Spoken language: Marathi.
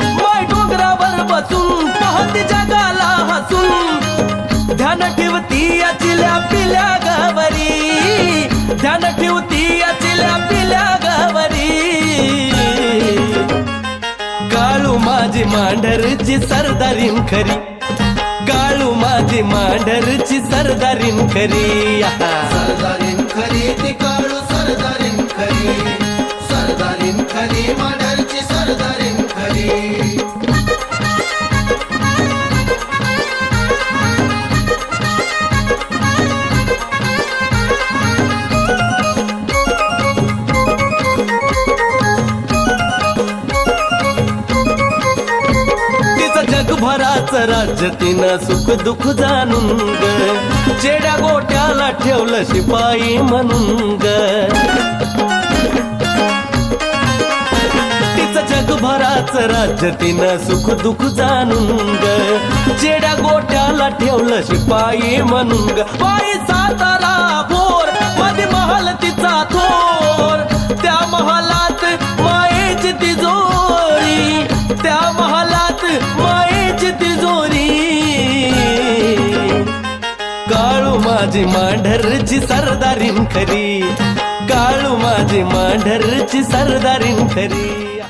माय डोंगरावर बसून पाहते जगाला हसून. ध्यान ठेवती याचिल्या पिल्या गावरी. ध्यान ठेवती याचिल्या पिल्या गावरी. काळू माझी मांढरची सरदारीन खरी. काळू माझी मांढरची सरदारीन खरी. सरदारीन खरी ती काळू सरदारीन खरी. सरदारीन खरी मांढरची सरदारी. जगभराचं राज्य तिनं सुख दुःख जाणून ग. चेड्या गोट्याला ठेवलं शिपाई म्हणून ग. तिचं जगभराचं राज्य तिनं सुख दुःख जाणून ग. चेड्या गोट्याला ठेवलं शिपाई म्हणून ग. बाई काळू माझी मांढरची सरदारीन खरी. काळू माझी मांढरची सरदारीन खरी.